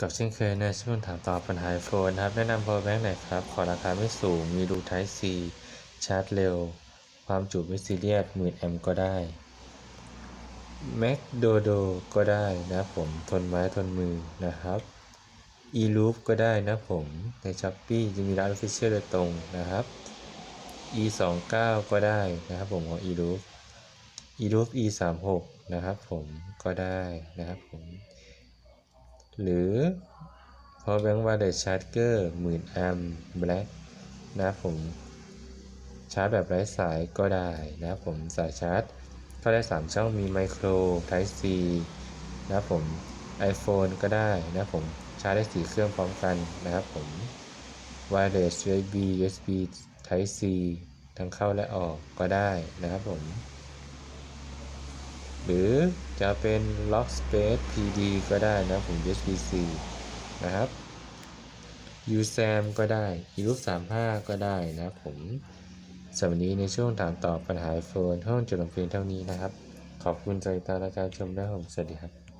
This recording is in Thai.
กับเช่นเคยในช่วงถามตอบปัญหาโฟนครับ แนะนำ power bank หน่อยครับ ขอราคาไม่สูง มีรู Type C ชาร์จเร็ว ความจุไม่ซีเรียสหมื่นแอมป์ก็ได้ Mac Dodo ก็ได้นะผมทนไม้ทนมือนะครับ e-loop ก็ได้นะผม ใน Shopee จะมีร้าน official โดยตรงนะครับ e29 ก็ได้นะครับผมของ e-loop e-loop e36 นะครับผมก็ได้นะครับผม หรือ power bank wireless charger หมื่นแอมป์ black นะผม ชาร์จแบบไร้สายก็ได้นะผมสายชาร์จเข้าได้ 3 ช่องมีไมโคร Type C นะผม iPhone ก็ได้นะผมชาร์จได้4เครื่องพร้อมกันนะครับผม Wireless USB USB Type C ทั้งเข้าและออกก็ได้นะครับผม หรือ จะเป็น log Space PD ก็ได้นะผม hpc นะครับ USAM ก็ได้ e l o o p 35 ก็ได้นะผมสำหรับนี้ในช่วงถามตอบปัญหาโฟนห้องจดลงเพียงเท่านี้นะครับ ขอบคุณใจตาและการชมนะครับผมสวัสดีครับ